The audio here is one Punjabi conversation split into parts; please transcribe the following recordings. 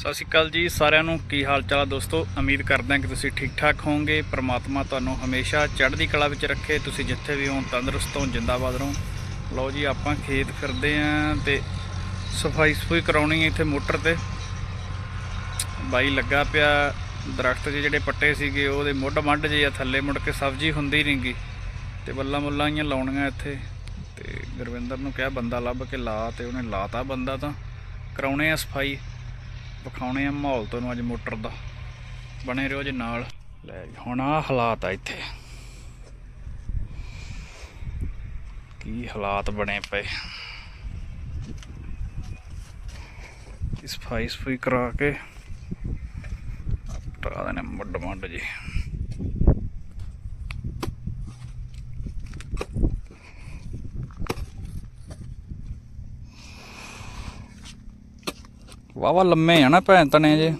ਸਤਿ ਸ਼੍ਰੀ ਅਕਾਲ ਜੀ ਸਾਰਿਆਂ ਨੂੰ। ਕੀ ਹਾਲ ਚਾਲ ਆ ਦੋਸਤੋ? ਉਮੀਦ ਕਰਦੇ ਹਾਂ ਕਿ ਤੁਸੀਂ ਠੀਕ ਠਾਕ ਹੋਵੋਗੇ। ਪ੍ਰਮਾਤਮਾ ਤੁਹਾਨੂੰ ਹਮੇਸ਼ਾ ਚੜ੍ਹਦੀ ਕਲਾ ਵਿੱਚ ਰੱਖੇ। ਤੁਸੀਂ ਜਿੱਥੇ ਵੀ ਹੋ ਤੰਦਰੁਸਤ ਹੋ ਜਿੰਦਾਬਾਦ ਰਹੋ। ਲਓ ਜੀ, ਆਪਾਂ ਖੇਤ ਫਿਰਦੇ ਆਂ ਤੇ ਸਫ਼ਾਈ ਸਫੂਈ ਕਰਾਉਣੀ ਹੈ ਇੱਥੇ ਮੋਟਰ ਤੇ। ਬਾਈ ਲੱਗਾ ਪਿਆ ਦਰਖਤ ਜਿਹੇ, ਜਿਹੜੇ ਪੱਟੇ ਸੀਗੇ, ਉਹਦੇ ਮੁੱਢ ਮੰਡ ਜੇ ਆ, ਥੱਲੇ ਮੁੜ ਕੇ ਸਬਜ਼ੀ ਹੁੰਦੀ ਨਹੀਂਗੀ ਤੇ ਬੱਲਾਂ ਮੁੱਲਾਂ ਹੀ ਲਾਉਣੀਆਂ ਇੱਥੇ। ਤੇ ਗੁਰਵਿੰਦਰ ਨੂੰ ਕਿਹਾ, ਬੰਦਾ ਲੱਭ ਕੇ ਲਾ ਤੇ ਉਹਨੇ ਲਾਤਾ ਬੰਦਾ ਤਾਂ। ਕਰਾਉਣੇ ਆ ਸਫ਼ਾਈ। ਵਿਖਾਉਣੇ ਆ ਮਾਹੌਲ ਤੁਹਾਨੂੰ ਅੱਜ ਮੋਟਰ ਦਾ। ਬਣੇ ਰਹੋ ਜੀ ਨਾਲ। ਲੈ ਜੀ। ਹੁਣ ਆ ਹਾਲਾਤ ਆ ਇੱਥੇ। ਕੀ ਹਾਲਾਤ ਬਣੇ ਪਏ। ਇਸ ਸਫ਼ਾਈ ਸਫ਼ਾਈ ਕਰਾ ਕੇ। ਟਰਾ ਦੇਣੇ ਮੁੱਢ ਮੁੱਢ ਜੀ। ਵਾਵਾ ਲੰਮੇ ਆ ਨਾ ਭੈਣ ਤਣੇ ਜੇ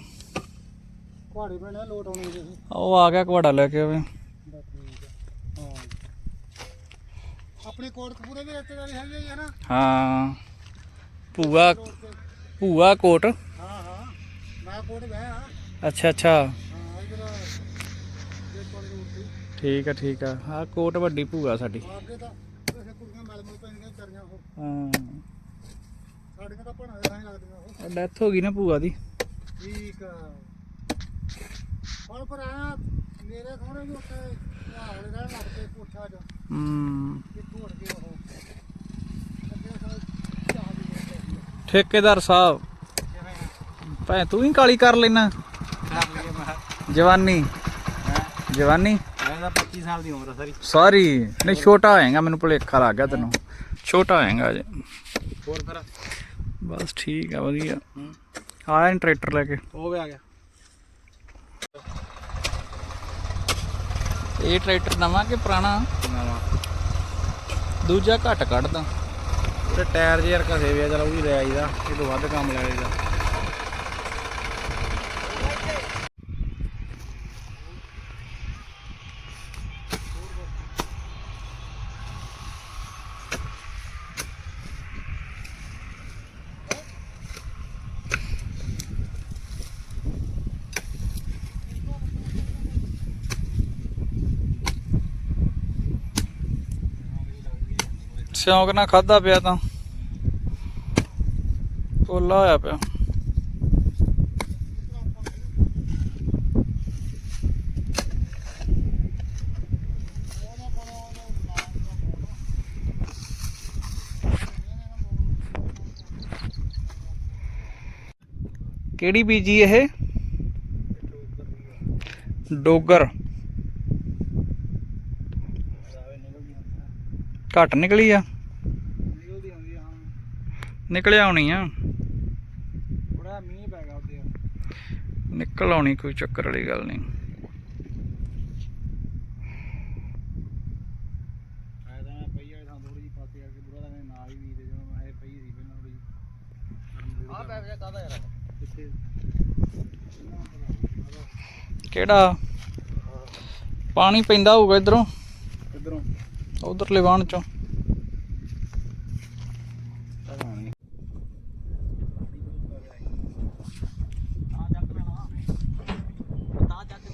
ਪਹਾੜੀ ਪੈਣਾ ਲੋਟ ਆਉਣੀ ਜੀ ਉਹ ਆ ਗਿਆ ਘਵਾੜਾ ਲੈ ਕੇ ਆਵੇ ਬਸ ਠੀਕ ਆ ਹਾਂ ਆਪਣੇ ਕੋਟ ਕਪੂਰੇ ਵੀ ਰਿਸ਼ਤੇਦਾਰੀ ਹੈਗੀ ਹੈ ਨਾ ਹਾਂ ਭੂਆ ਭੂਆ ਕੋਟ ਹਾਂ ਹਾਂ ਮੈਂ ਕੋਟ ਗਿਆ ਹਾਂ ਅੱਛਾ ਅੱਛਾ ਇਧਰ ਜੇ ਕੋਲ ਰੂਟ ਠੀਕ ਆ ਠੀਕ ਆ ਆ ਕੋਟ ਵੱਡੀ ਭੂਆ ਸਾਡੀ ਅੱਗੇ ਤਾਂ ਵੈਸੇ ਕੁੜੀਆਂ ਮਲ ਮਲ ਪੈਣੀਆਂ ਕਰੀਆਂ ਉਹ ਹਾਂ ਸਾਡੀਆਂ ਤਾਂ ਭਣਾ ਦੇ ਲੱਗਦੀਆਂ ਉਹ। ਡੈਥ ਹੋ ਗਈ ਨਾ ਭੂਆ ਦੀ। ਠੀਕ ਆ। ਹੁਣ ਪਰ ਆਇਆ ਮੇਰੇ ਥੋੜੇ ਜਿਹੇ ਉੱਤੇ ਹਾਵਲੇ ਰਹਿਣ ਲੱਗ ਪਏ ਕੋਠਾ ਚ। ਹੂੰ। ਕਿ ਘੋੜ ਕੇ ਉਹ। ਅੱਗੇ ਸਾਲ ਚਾਹ ਵੀ ਨਹੀਂ ਪਈ ਠੇਕੇਦਾਰ ਸਾਹਿਬ। ਭੈ ਤੂੰ ਹੀ ਕਾਲੀ ਕਰ ਲੈਣਾ। ਕਰ ਲਈਏ ਮੈਂ। ਜਵਾਨੀ। ਜਵਾਨੀ। ਮੈਂ ਤਾਂ 25 ਸਾਲ ਦੀ ਉਮਰ ਆ ਸਾਰੀ। ਸਾਰੀ ਨਹੀਂ ਛੋਟਾ ਹੋਏਗਾ ਮੈਨੂੰ ਭੁਲੇਖਾ ਲੱਗ ਗਿਆ ਤੈਨੂੰ। ਛੋਟਾ ਹੋਏਗਾ ਅਜੇ। ਹੋਰ ਫਿਰ? ਬਸ ਠੀਕ ਆ ਵਧੀਆ। ਆਇਆ ਟਰੈਕਟਰ ਲੈ ਕੇ। ਉਹ ਵੀ ਆ ਗਿਆ। ਇਹ ਟਰੈਕਟਰ ਨਵਾਂ ਕਿ ਪੁਰਾਣਾ? ਨਵਾਂ। ਦੂਜਾ ਘੱਟ ਕੱਢਦਾ। ਤੇ ਟਾਇਰ ਜੇ ਯਾਰ ਘਸੇ ਵੀ ਆ ਚਲ ਉਹ ਵੀ ਲੈ ਆਈਦਾ ਇਹ ਤੋਂ ਵੱਧ ਕੰਮ ਲੈ ਆਈਦਾ ਸਿਉਂਕ ਨਾ ਖਾਦਾ ਪਿਆ ਤਾਂ। ਪੋਲਾ ਹੋਇਆ ਪਿਆ। ਕਿਹੜੀ ਬੀਜੀ ਇਹ? ਡੋਗਰ। ਘੱਟ ਨਿਕਲੀ ਆ ਨਿਕਲਦੀ ਆਉਂਦੀ ਆ। ਨਿਕਲਿਆ ਆਉਣੀ ਆ। ਥੋੜਾ ਮੀਂਹ ਪੈ ਗਿਆ ਉੱਤੇ ਨਿਕਲ ਆਉਣੀ ਕੋਈ ਚੱਕਰ ਵਾਲੀ ਗੱਲ ਨਹੀਂ। ਆਇਆ ਤਾਂ ਮੈਂ ਪਈ ਵਾਲੇ ਥਾਂ ਥੋੜੀ ਜਿਹੀ ਪਾਸੇ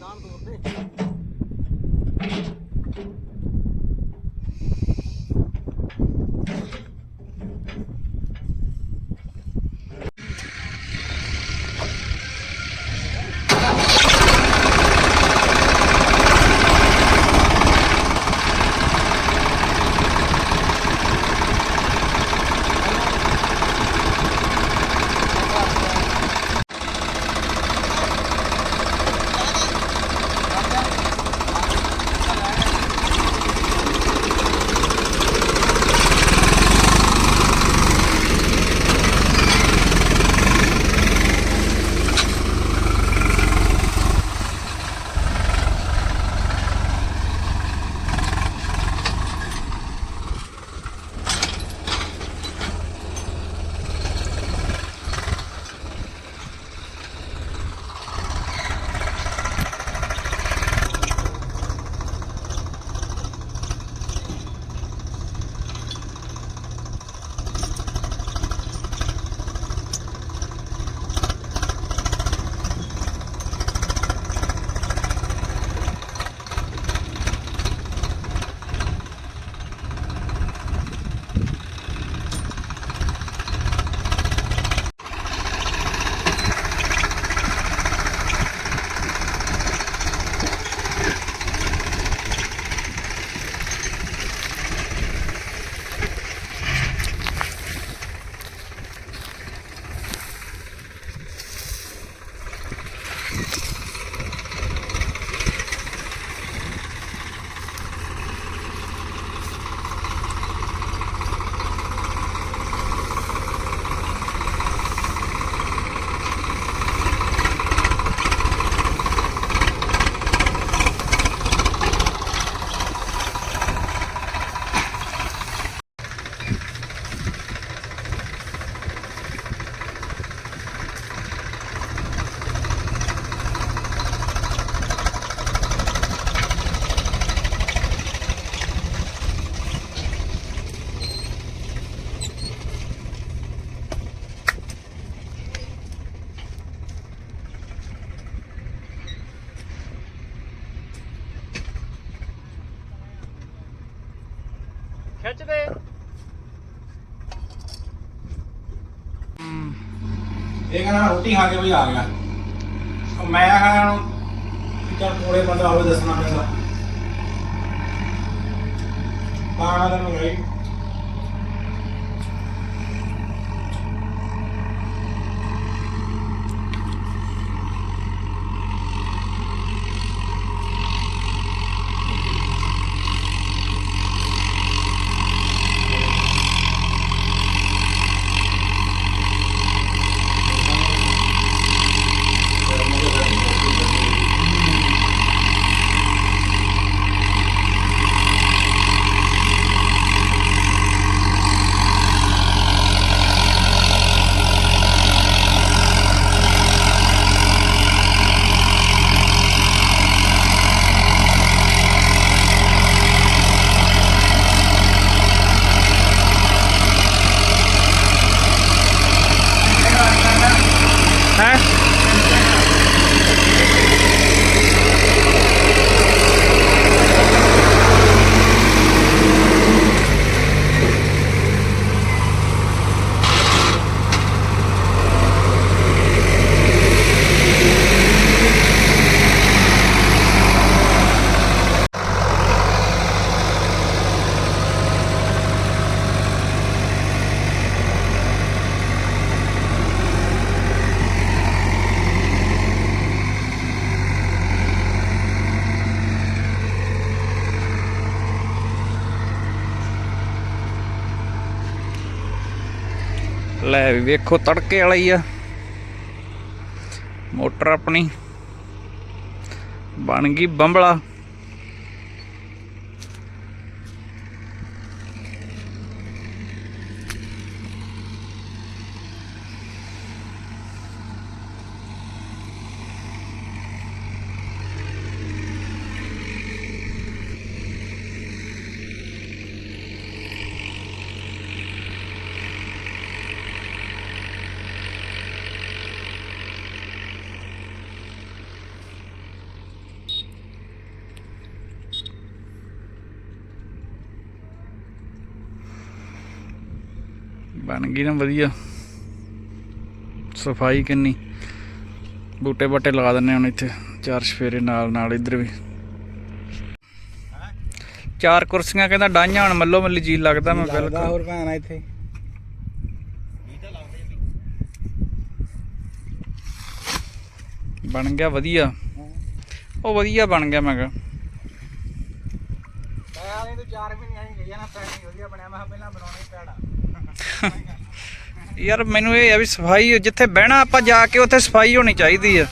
ਦੁਕਾਨ ਤੋਰਦੇ ਰੋਟੀ ਖਾ ਕੇ ਵੀ ਆ ਗਿਆ। ਉਹ ਮੈਂ ਕਹਿੰਦਾ ਨੂੰ ਚੱਲ ਕੋਲੇ ਬੰਦਾ ਹੋਵੇ ਦੱਸਣਾ ਪੈਂਦਾ। ਪਾਣਾ ਤਾਂ ਗਈ ਹੈ ਲੈ ਵੀ ਵੇਖੋ ਤੜਕੇ ਵਾਲਾ ਹੀ ਆ। ਮੋਟਰ ਆਪਣੀ। ਬਣ ਗਈ ਬੰਬਲਾ। ਬਣ ਗਈ ਨਾ ਵਧੀਆ। ਸਫ਼ਾਈ ਕਿੰਨੀ। ਬੂਟੇ ਬਾਟੇ ਲਾ ਦਿੰਨੇ ਹੁਣ ਇੱਥੇ ਚਾਰ ਸਫੇਰੇ ਨਾਲ ਨਾਲ ਇੱਧਰ ਵੀ। ਚਾਰ ਕੁਰਸੀਆਂ ਕਹਿੰਦਾ ਡਾਈਆਂ ਹੁਣ ਮੱਲੋ ਮੱਲੀ ਜੀ ਲੱਗਦਾ ਮੈਂ ਬਿਲਕੁਲ। ਹੋਰ ਭੈਣਾ ਇੱਥੇ। ਬਣ ਗਿਆ ਵਧੀਆ। ਉਹ ਵਧੀਆ ਬਣ ਗਿਆ ਮੈਂ ਕਿਹਾ। ਮੈਂ ਆਲੇ ਤੂੰ 4 ਮਹੀਨੇ ਆਈ ਗਈ ਨਾ ਪੈਣੀ ਵਧੀਆ ਬਣਿਆ। ਮੈਂ ਪਹਿਲਾਂ ਬਣਾਉਣਾ ਪੈੜਾ। ਯਾਰ ਮੈਨੂੰ ਇਹ ਆ ਵੀ ਸਫ਼ਾਈ, ਜਿੱਥੇ ਬਹਿਣਾ ਆਪਾਂ ਜਾ ਕੇ ਉੱਥੇ ਸਫ਼ਾਈ ਹੋਣੀ ਚਾਹੀਦੀ ਆ।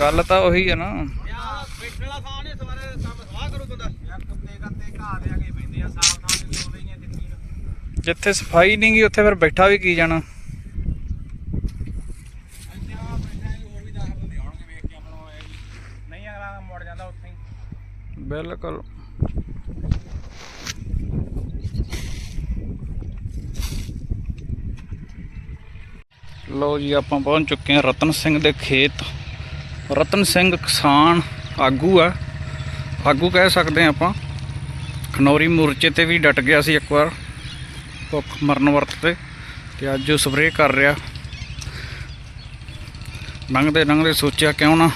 ਗੱਲ ਤਾਂ ਉਹੀ ਆ ਨਾ। ਯਾਰ ਸਫ਼ਾਈ ਥਾਂ ਨੇ ਨਹੀਂ ਦਿੱਤੀ ਉੱਥੇ ਫਿਰ ਬੈਠਾ ਵੀ ਕੀ ਜਾਣਾ। ਬਿਲਕੁਲ। ਲੋ ਜੀ, ਆਪਾਂ ਪਹੁੰਚ ਚੁੱਕੇ ਹਾਂ ਰਤਨ ਸਿੰਘ ਦੇ ਖੇਤ। ਰਤਨ ਸਿੰਘ ਕਿਸਾਨ ਆਗੂ ਆ। ਆਗੂ ਕਹਿ ਸਕਦੇ ਹਾਂ ਆਪਾਂ। ਖਨੌਰੀ ਮੋਰਚੇ ਤੇ ਵੀ ਡਟ ਗਿਆ ਸੀ ਇੱਕ ਵਾਰ, ਭੁੱਖ ਮਰਨ ਵਰਤ ਤੇ ਤੇ ਅੱਜ ਉਹ ਸਪਰੇਅ ਕਰ ਰਿਹਾ। ਲੰਘਦੇ ਲੰਘਦੇ ਸੋਚਿਆ ਕਿਉਂ ਨਾ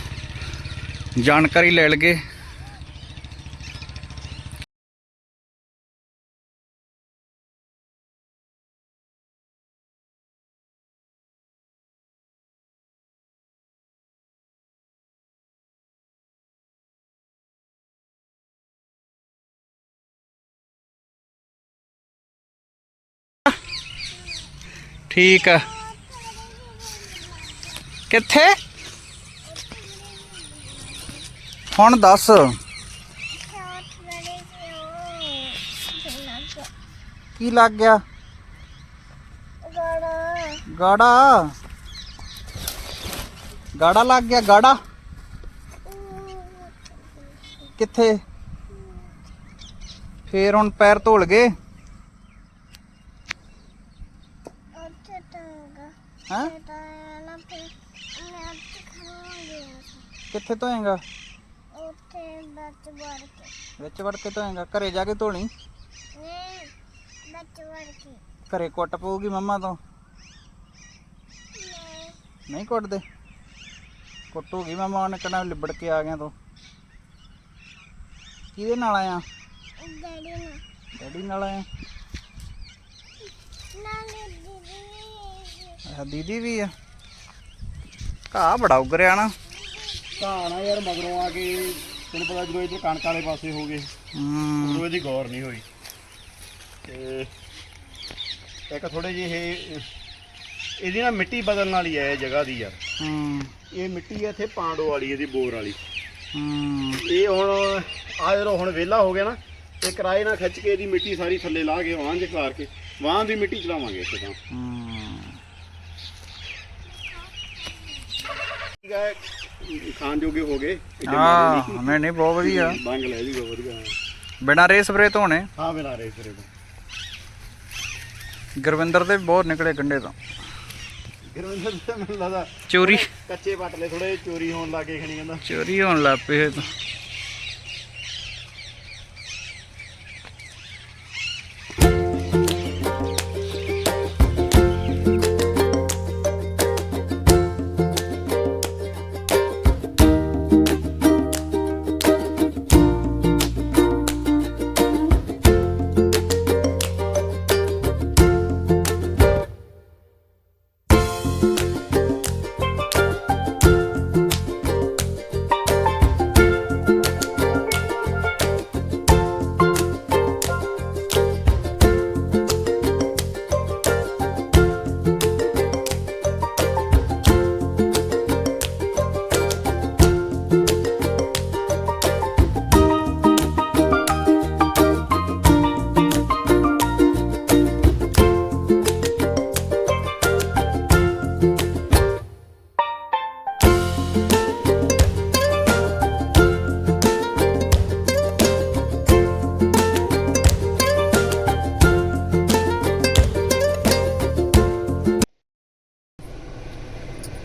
ਜਾਣਕਾਰੀ ਲੈ ਲਗੇ ਠੀਕ ਆ। ਕਿੱਥੇ? ਹੁਣ ਦੱਸ। ਕੀ ਲੱਗ ਗਿਆ? ਗਾੜਾ। ਗਾੜਾ ਲੱਗ ਗਿਆ, ਗਾੜਾ। ਕਿੱਥੇ? ਫੇਰ ਹੁਣ ਪੈਰ ਧੋਲ ਗਏ। ਹੈਂ? ਕਿੱਥੇ ਧੋਏਗਾ? ਬੱਚ ਵੜ ਕੇ ਵਿੱਚ ਵੜ ਕੇ ਧੋਏਗਾ। ਘਰੇ ਜਾ ਕੇ ਧੋਣੀ? ਨਹੀਂ ਬੱਚ ਵੜ ਕੇ ਘਰੇ ਕੁੱਟ ਪਊਗੀ ਮੰਮਾ ਤੋਂ? ਨਹੀਂ ਨਹੀਂ ਕੁੱਟਦੇ। ਕੁੱਟੂਗੀ ਮੰਮਾ, ਉਹਨੇ ਕਹਿਣਾ ਲਿਬੜ ਕੇ ਆ ਗਿਆ ਤੂੰ। ਕਿਹਦੇ ਨਾਲ ਆਇਆ? ਡੈਡੀ ਨੂੰ ਡੈਡੀ ਨਾਲ ਆਇਆ। ਅੱਛਾ ਦੀਦੀ ਵੀ ਆ। ਘਾਹ ਬੜਾ ਉਗਰਿਆ ਨਾ। ਕਹਾਣਾ ਯਾਰ ਮਗਰੋਂ ਆ ਕੇ ਤੈਨੂੰ ਪਤਾ ਜਦੋਂ ਇੱਧਰ ਕਣਕ ਵਾਲੇ ਪਾਸੇ ਹੋ ਗਏ ਹੂੰ। ਉਦੋਂ ਇਹਦੀ ਗੌਰ ਨਹੀਂ ਹੋਈ। ਤੇ ਇੱਕ ਥੋੜੇ ਜਿਹੇ ਇਹ ਇਹਦੀ ਨਾ ਮਿੱਟੀ ਬਦਲਣ ਵਾਲੀ ਹੈ ਇਹ ਜਗ੍ਹਾ ਦੀ ਯਾਰ। ਹੂੰ। ਇਹ ਮਿੱਟੀ ਇੱਥੇ ਪਾਂਡੋ ਵਾਲੀ ਇਹਦੀ ਬੋਰ ਵਾਲੀ। ਹੂੰ। ਇਹ ਹੁਣ ਆ ਜਦੋਂ ਹੁਣ ਵਿਹਲਾ ਹੋ ਗਿਆ ਨਾ ਇਹ ਕਿਰਾਏ ਨਾਲ ਖਿੱਚ ਕੇ ਇਹਦੀ ਮਿੱਟੀ ਸਾਰੀ ਥੱਲੇ ਲਾ ਕੇ ਵਾਂ ਚ ਖਲਾਰ ਕੇ ਵਾਂ ਦੀ ਮਿੱਟੀ ਚਲਾਵਾਂਗੇ ਇੱਥੇ ਤਾਂ। ਹੂੰ ਠੀਕ ਹੈ ਖਾਣ ਜੋਗੇ ਹੋ ਗਏ। ਇੱਡੇ ਮਾੜੇ ਹਾਂ ਨਹੀਂ। ਬਹੁਤ ਵਧੀਆ। ਬੰਗ ਲੈ ਜੂਗਾ ਵਧੀਆ। ਬਿਨਾਂ ਰੇ ਸਪਰੇ ਧੋਣੇ ਹਾਂ ਬਿਨਾ ਰੇ ਸਿਰੇ ਤੋਂ। ਗੁਰਵਿੰਦਰ ਦੇ ਬਹੁਤ ਨਿਕਲੇ ਗੰਡੇ ਤੋਂ। ਗੁਰਵਿੰਦਰ ਤਾਂ ਮੈਨੂੰ ਲੱਗਦਾ ਚੋਰੀ। ਕੱਚੇ ਪਟਲੇ ਥੋੜੇ ਚੋਰੀ ਹੋਣ ਲੱਗੇ ਖਣੀ ਕਹਿੰਦਾ ਚੋਰੀ ਹੋਣ ਲੱਗ ਇਹ ਤਾਂ।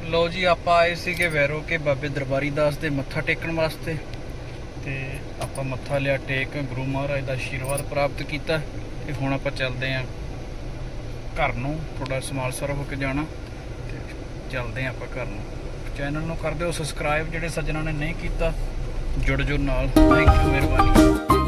ਲੋ ਜੀ, ਆਪਾਂ ਆਏ ਸੀਗੇ ਵੈਰੋ ਕੇ ਬਾਬੇ ਦਰਬਾਰੀ ਦਾਸ ਦੇ ਮੱਥਾ ਟੇਕਣ ਵਾਸਤੇ। ਤੇ ਆਪਾਂ ਮੱਥਾ ਲਿਆ ਟੇਕ, ਗੁਰੂ ਮਹਾਰਾਜ ਦਾ ਆਸ਼ੀਰਵਾਦ ਪ੍ਰਾਪਤ ਕੀਤਾ। ਤੇ ਹੁਣ ਆਪਾਂ ਚੱਲਦੇ ਆਂ ਘਰ ਨੂੰ ਥੋੜਾ ਸਮਾਲ ਸਰ ਹੋ ਕੇ ਜਾਣਾ। ਤੇ ਚੱਲਦੇ ਆਂ ਆਪਾਂ ਘਰ ਨੂੰ। ਚੈਨਲ ਨੂੰ ਕਰ ਦਿਓ ਸਬਸਕ੍ਰਾਈਬ, ਜਿਹੜੇ ਸੱਜਣਾ ਨੇ ਨਹੀਂ ਕੀਤਾ, ਜੁੜ ਜੋ ਨਾਲ। ਥੈਂਕ ਯੂ, ਮਿਹਰਬਾਨੀ।